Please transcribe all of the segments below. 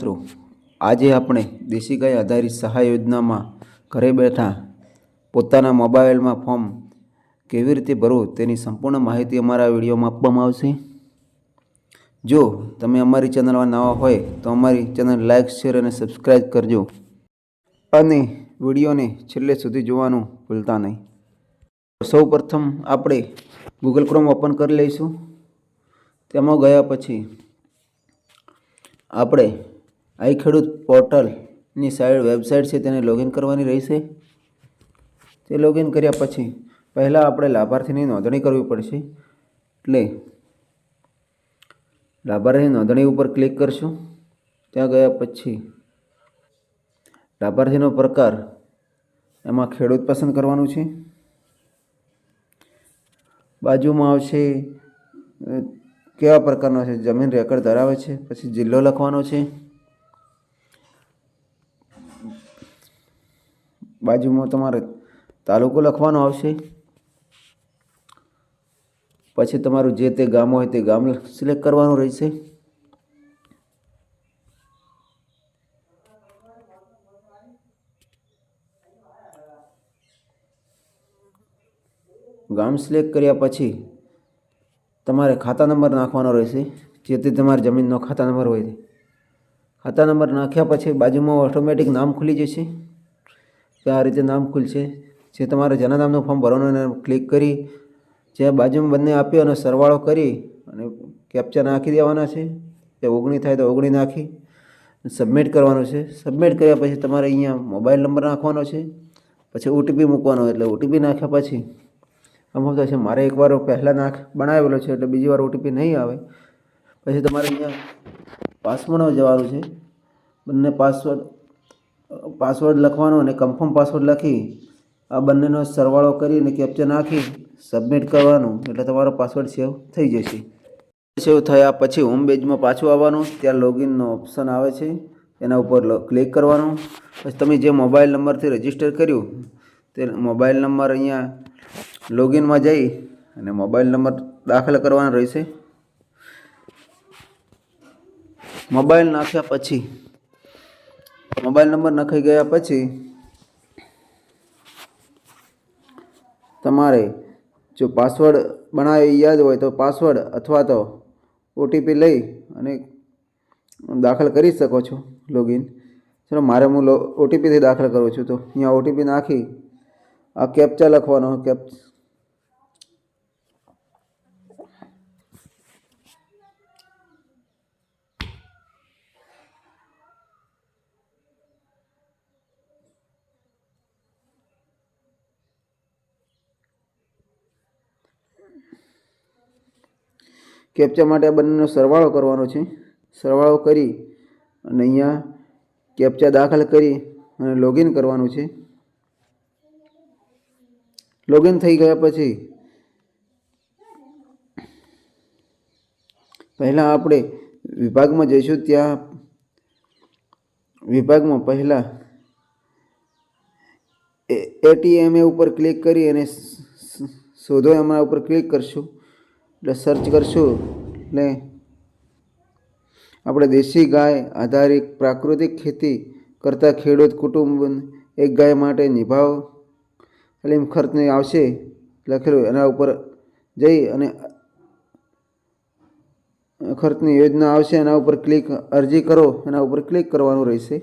મિત્રો, આજે આપણે દેશી ગાય આધારિત સહાય યોજનામાં ઘરે બેઠા પોતાના મોબાઈલમાં ફોર્મ કેવી રીતે ભરવું તેની સંપૂર્ણ માહિતી અમારા વિડીયોમાં આપવામાં આવશે. જો તમે અમારી ચેનલમાં નવા હોય તો અમારી ચેનલ લાઇક શેર અને સબસ્ક્રાઈબ કરજો. અને વિડીયોને છેલ્લે સુધી જોવાનું ભૂલતા નહીં. સૌ આપણે ગૂગલ ક્રોમ ઓપન કરી લઈશું. તેમાં ગયા પછી આપણે આઈ ખેડૂત પોર્ટલની સાઈડ વેબસાઇટ છે તેને લોગિન કરવાની રહેશે. તે લોગિન કર્યા પછી પહેલાં આપણે લાભાર્થીની નોંધણી કરવી પડશે. એટલે લાભાર્થીની નોંધણી ઉપર ક્લિક કરશું. ત્યાં ગયા પછી લાભાર્થીનો પ્રકાર એમાં ખેડૂત પસંદ કરવાનું છે. બાજુમાં આવશે કેવા પ્રકારનો છે, જમીન રેકર્ડ ધરાવે છે, પછી જિલ્લો લખવાનો છે. બાજુમાં તમારે તાલુકો લખવાનો આવશે. પછી તમારું જે તે ગામ હોય તે ગામ સિલેક્ટ કરવાનું રહેશે. ગામ સિલેક્ટ કર્યા પછી તમારે ખાતા નંબર નાખવાનો રહેશે. જે તે તમારી જમીનનો ખાતા નંબર હોય તે. ખાતા નંબર નાખ્યા પછી બાજુમાં ઓટોમેટિક નામ ખુલી જશે. તો આ રીતે નામ ખુલશે. જે તમારે જેના નામનું ફોર્મ ભરવાનું એને ક્લિક કરી, જે બાજુમાં બંને આપ્યો અને સરવાળો કરી અને કેપ્ચા નાખી દેવાના છે. તે ઓગણી થાય તો ઓગણી નાખી. સબમિટ કરવાનું છે. સબમિટ કર્યા પછી તમારે અહીંયા મોબાઈલ નંબર નાખવાનો છે. પછી ઓટીપી મૂકવાનો એટલે ઓટીપી નાખ્યા પછી અમુક થશે મારે એકવાર પહેલાં નાખ બનાવેલો છે એટલે બીજી વાર ઓટીપી નહીં આવે. પછી તમારે અહીંયા પાસવર્ડમાં જવાનું છે. બંને પાસવર્ડ પાસવર્ડ લખવાનો અને કન્ફર્મ પાસવર્ડ લખી આ બંનેનો સરવાળો કરી અને કેપ્ચર નાખી સબમિટ કરવાનું. એટલે તમારો પાસવર્ડ સેવ થઈ જશે. સેવ થયા પછી હોમ પેજમાં પાછું આવવાનું. ત્યાં લોગિનનો ઓપ્શન આવે છે. એના ઉપર ક્લિક કરવાનું. પછી તમે જે મોબાઈલ નંબરથી રજિસ્ટર કર્યું, તે મોબાઈલ નંબર અહીંયા લોગિનમાં જઈ અને મોબાઈલ નંબર દાખલ કરવાનો રહેશે. મોબાઈલ નાખ્યા પછી મોબાઈલ નંબર નખાઈ ગયા પછી તમારે જો પાસવર્ડ બનાવી યાદ હોય તો પાસવર્ડ અથવા તો ઓટીપી લઈ અને દાખલ કરી શકો છો લોગિન ચલો, મારે હું ઓટીપીથી દાખલ કરું છું. તો અહીંયા ઓટીપી નાખી, આ કેપ્ચા લખવાનો કેપ કેપ્ચા માટે આ બંનેનો સરવાળો કરવાનો છે. સરવાળો કરી અને અહીંયા કેપ્ચા દાખલ કરી અને લોગિન કરવાનું છે. લોગિન થઈ ગયા પછી પહેલાં આપણે વિભાગમાં જઈશું. ત્યાં વિભાગમાં પહેલાં એટીએમએ ઉપર ક્લિક કરી અને શોધો. એમના ઉપર ક્લિક કરશું. એટલે સર્ચ કરશું એટલે આપણે દેશી ગાય આધારિત પ્રાકૃતિક ખેતી કરતા ખેડૂત કુટુંબ એક ગાય માટે નિભાવ. તાલીમ ખર્ચને આવશે. લખેલું એના ઉપર જઈ અને ખર્ચની યોજના આવશે, એના ઉપર ક્લિક અરજી કરો, એના ઉપર ક્લિક કરવાનું રહેશે.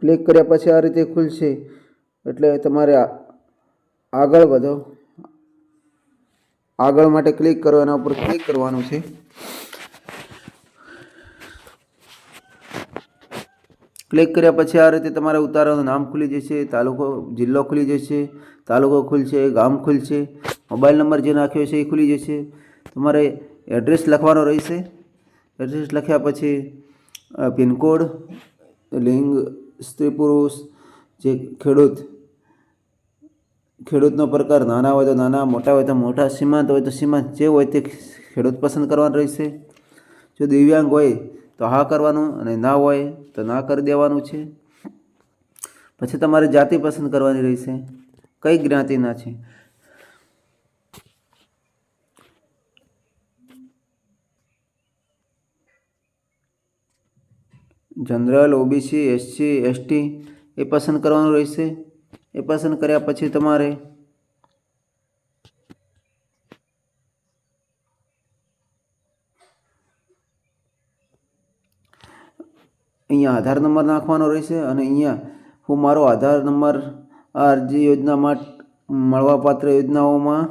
ક્લિક કર્યા પછી આ રીતે ખુલશે. એટલે તમારે આગળ વધો. આગળ માટે ક્લિક કરો, એના ઉપર ક્લિક કરવાનું છે. ક્લિક કર્યા પછી આ રીતે તમારે ઉતારવાનું નામ ખુલી જશે, તાલુકો, જિલ્લો ખુલી જશે, તાલુકો ખુલશે, ગામ ખુલશે મોબાઈલ નંબર જે નાખ્યો છે એ ખુલી જશે. તમારે એડ્રેસ લખવાનો રહેશે. એડ્રેસ લખ્યા પછી પિનકોડ લિંગ સ્ત્રી પુરુષ જે ખેડૂત, ખેડૂતનો પ્રકાર નાના હોય તો નાના, મોટા હોય તો મોટા સીમાંત હોય તો સીમાંત જે હોય તે ખેડૂત પસંદ કરવાનું રહેશે. જો દિવ્યાંગ હોય તો હા કરવાનું અને ના હોય તો ના કરી દેવાનું છે. પછી તમારે જાતિ પસંદ કરવાની રહેશે. કઈ જ્ઞાતિના છે? જનરલ, ઓબીસી, એસસી, એસટી એ પસંદ કરવાનું રહેશે. એ પસંદ કર્યા પછી તમારે અહીંયા આધાર નંબર નાખવાનો રહેશે અને અહીંયા હું મારો આધાર નંબર આ અરજી યોજનામાં મળવાપાત્ર યોજનાઓમાં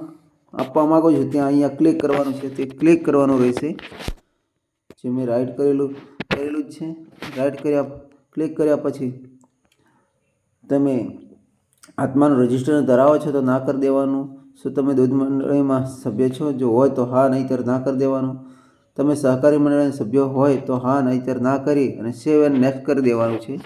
આપવા માગું છું. ત્યાં અહીંયા ક્લિક કરવાનું છે. તે ક્લિક કરવાનું રહેશે. જે મેં રાઈટ કરેલું કરેલું છે? રાઈટ કર્યા ક્લિક કર્યા પછી તમે આત્માનું રજિસ્ટર ધરાવો છો તો ના કરી દેવાનું. શું તમે દૂધ મંડળીમાં સભ્ય છો? જો હોય તો હા, નહીંતર ના કરી દેવાનું. તમે સહકારી મંડળના સભ્ય હોય તો હા, નહીંતર ના કરી અને સેવ એન્ડ નેક્સ્ટ કરી દેવાનું છે.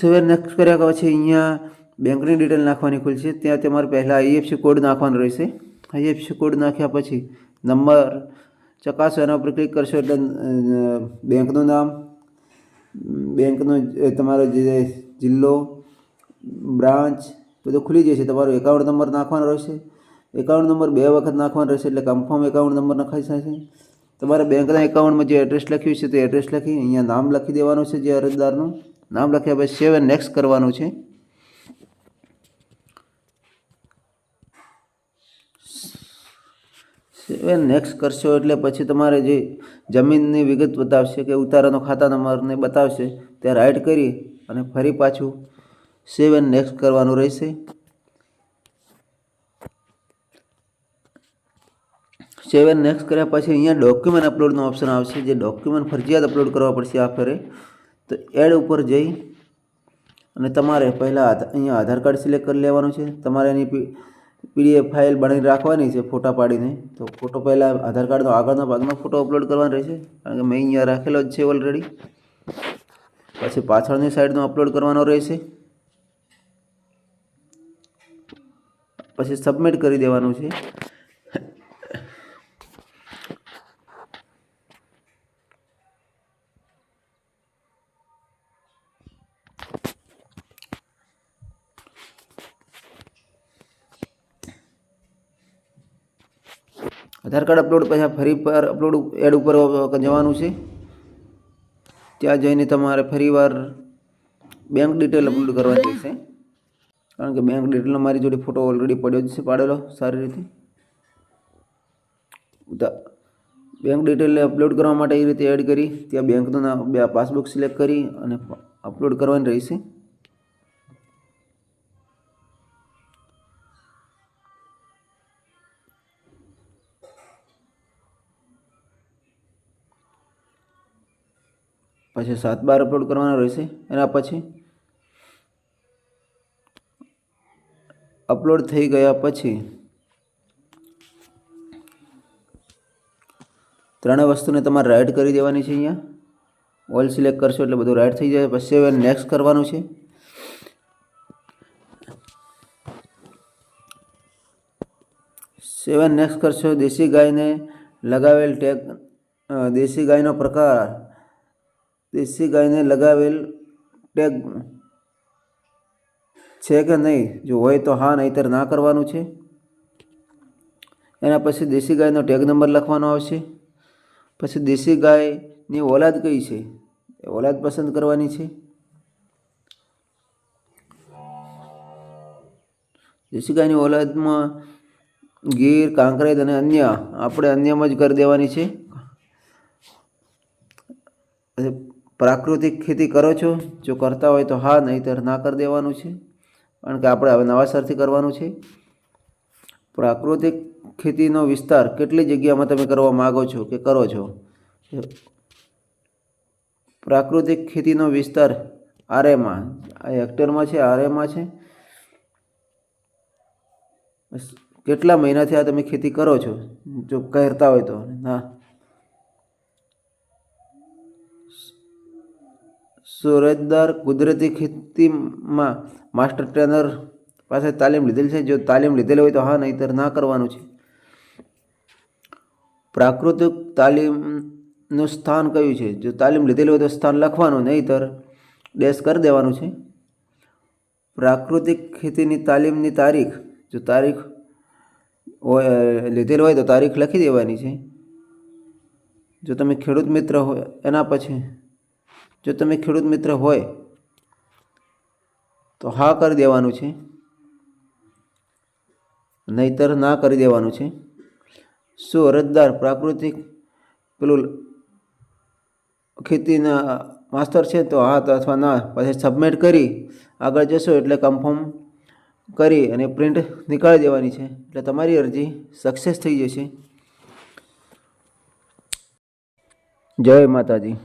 સેવ એન્ડ નેક્સ્ટ કર્યા પછી અહીંયા બેંકની ડિટેલ નાખવાની ખુલશે ત્યાં તમારે પહેલાં આઈએફસી કોડ નાખવાનો રહેશે. આઈએફસી કોડ નાખ્યા પછી નંબર ચકાસો એના ઉપર ક્લિક કરશો એટલે બેંકનું નામ, બેંકનો તમારો જે જિલ્લો, બ્રાન્ચ, બધું ખુલી જશે. તમારો એકાઉન્ટ નંબર નાખવાનો રહેશે. એકાઉન્ટ નંબર બે વખત નાખવાનો રહેશે એટલે કન્ફર્મ એકાઉન્ટ નંબર નખાઈ જશે. તમારા બેંકના એકાઉન્ટમાં જે એડ્રેસ લખ્યું છે તે એડ્રેસ લખી અહીંયા નામ લખી દેવાનું છે જે અરજદારનું. નામ લખ્યા પછી સેવ નેક્સ્ટ કરવાનું છે. સેવન નેક્સ્ટ કરશો એટલે પછી તમારે જે જમીનની વિગત બતાવશે કે ઉતારાનો ખાતા નંબરને બતાવશે ત્યાં રાઇટ કરી અને ફરી પાછું સેવન નેક્સ્ટ કરવાનું રહેશે. સેવન નેક્સ્ટ કર્યા પછી અહીંયા ડોક્યુમેન્ટ અપલોડનો ઓપ્શન આવશે. જે ડોક્યુમેન્ટ ફરજિયાત અપલોડ કરવા પડશે આ ફેરે તો એડ ઉપર જઈ અને તમારે પહેલાં અહીંયા આધાર કાર્ડ સિલેક્ટ કરી લેવાનું છે. તમારે એની પીડીએફ ફાઇલ બનાવીને રાખવાની છે ફોટા પાડીને. તો ફોટો પહેલાં આધાર કાર્ડનો આગળનો ભાગનો ફોટો અપલોડ કરવાનો રહેશે, કારણ કે મેં અહીંયા રાખેલો જ છે ઓલરેડી પછી પાછળની સાઈડનો અપલોડ કરવાનો રહેશે. પછી સબમિટ કરી દેવાનું છે. આધાર કાર્ડ અપલોડ પછી ફરી પર અપલોડ એડ ઉપર જવાનું છે. ત્યાં જઈને તમારે ફરીવાર બેંક ડિટેલ અપલોડ કરવાની રહેશે. કારણ કે બેંક ડિટેલનો મારી જોડે ફોટો ઓલરેડી પડ્યો જ છે, પાડેલો, સારી રીતે. બેંક ડિટેલ અપલોડ કરવા માટે એ રીતે એડ કરી, ત્યાં બેંકનું પાસબુક સિલેક્ટ કરી અને અપલોડ કરવાની રહેશે. પછી સાત બાર અપલોડ કરવાનો રહેશે, એના પછી? અપલોડ થઈ ગયા પછી ત્રણેય વસ્તુને તમારે રાઇટ કરી દેવાની છે અહીંયા. ઓલ સિલેક્ટ કરશો એટલે બધું રાઇટ થઈ જાય. પછી હવે નેક્સ્ટ કરવાનું છે. સેવન નેક્સ્ટ કરશો. દેશી ગાયને લગાવેલ ટેગ દેશી ગાયનો પ્રકાર. દેશી ગાયને લગાવેલ ટેગ છે કે નહીં? જો હોય તો હા, નહીંતર ના કરવાનું છે. એના પછી દેશી ગાયનો ટેગ નંબર લખવાનો આવશે. પછી દેશી ગાયની ઓલાદ કઈ છે? એ ઓલાદ પસંદ કરવાની છે. દેશી ગાયની ઓલાદમાં ગીર, કાંકરેજ અને અન્ય, આપણે અન્યમાં જ કરી દેવાની છે. પ્રાકૃતિક ખેતી કરો છો? જો કરતા હોય તો હા, નહીંતર ના કરી દેવાનું છે. કારણ કે આપણે હવે નવાસરથી કરવાનું છે. પ્રાકૃતિક ખેતીનો વિસ્તાર કેટલી જગ્યામાં તમે કરવા માગો છો કે કરો છો? પ્રાકૃતિક ખેતીનો વિસ્તાર આરેમાં, આ હેક્ટરમાં છે આરેમાં છે. કેટલા મહિનાથી આ તમે ખેતી કરો છો? જો કરતા હોય તો ના સુરતદાર કુદરતી ખેતીમાં માસ્ટર ટ્રેનર પાસે તાલીમ લીધેલ છે. જો તાલીમ લીધેલ હોય તો હા, નહીતર ના કરવાનું છે. પ્રાકૃતિક તાલીમનું સ્થાન કયું છે? જો તાલીમ લીધેલ હોય તો સ્થાન લખવાનું, નહીતર ડેશ કરી દેવાનું છે. પ્રાકૃતિક ખેતીની તાલીમની તારીખ, જો તારીખ લીધેલ હોય તો તારીખ લખી દેવાની છે. જો તમે ખેડૂત મિત્ર હોય, એના પછી જો તમે ખેડૂત મિત્ર હોય, તો હા કરી દેવાનું છે. નહીતર ના કરી દેવાનું છે. શું અરજદાર પ્રાકૃતિક પેલું ખેતીના માસ્તર છે, તો હા તો અથવા ના, પછી સબમિટ કરી, આગળ જશો એટલે કન્ફર્મ કરી અને પ્રિન્ટ નીકાળી દેવાની છે. એટલે તમારી અરજી સક્સેસ થઈ જશે. જય માતાજી.